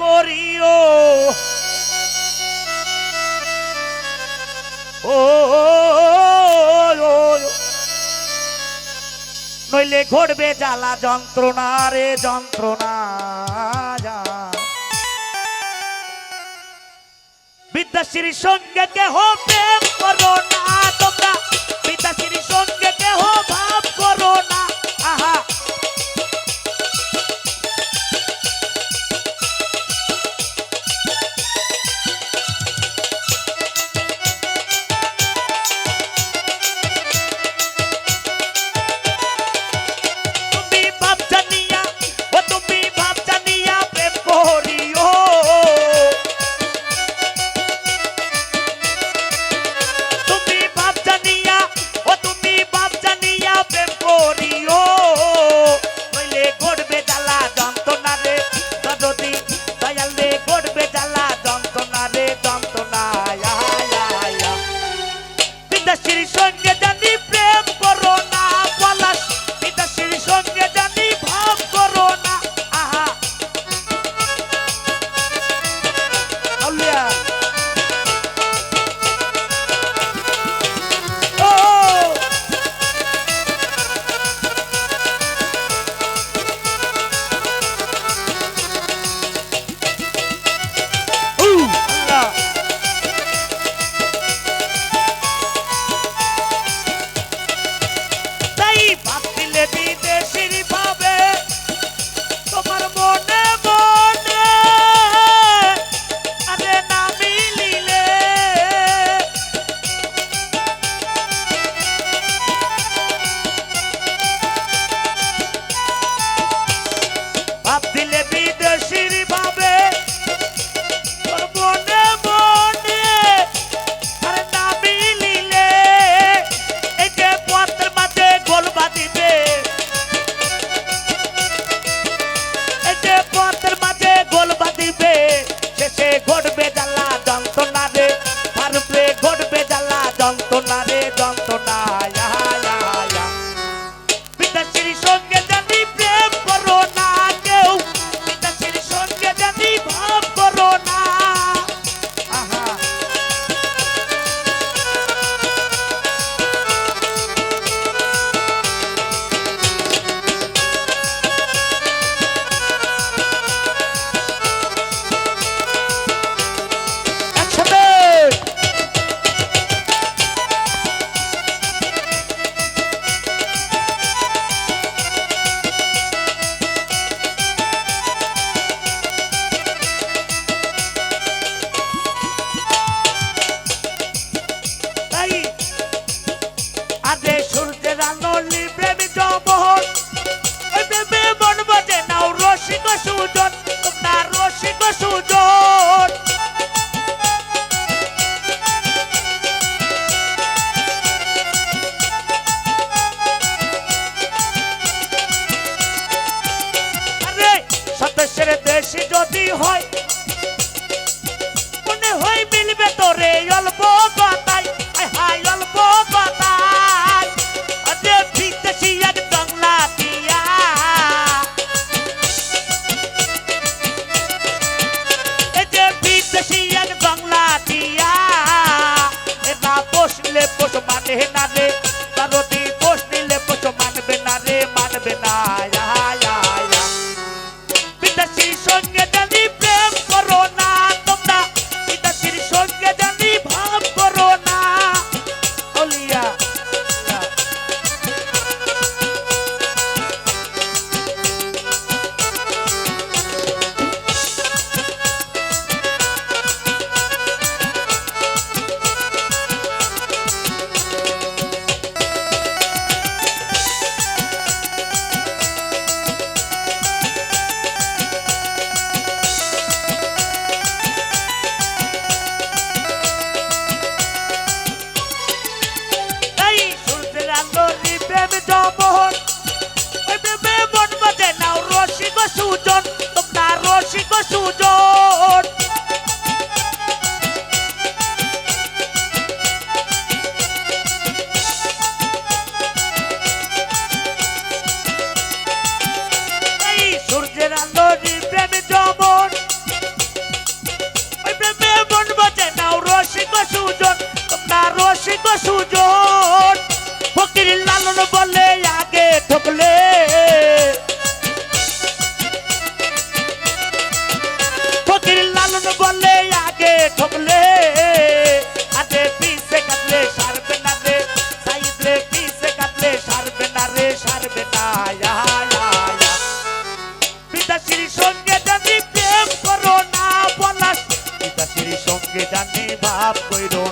করিও। নইলে ঘটবে জ্বালা যন্ত্রণা রে যন্ত্রণা বিদ্যাশ্রীর সঙ্গে কেহ দেশের সঙ্গে না রে কারোটি পোষ দিলে পোষ মানবে না রে মানবে না সঙ্গে পাখির লালন বলে আগে ঠকলে। ফকির লালন বলে আগে ঠকলে। আদে পিছে কাটলে সারবে না রে সাইদ রে পিছে কাটলে সারবে না রে, সারবে না পিতাশ্রীর সঙ্গে জানি প্রেম করো না বলাস, পিতাশ্রীর সঙ্গে জানি ভাব কইরো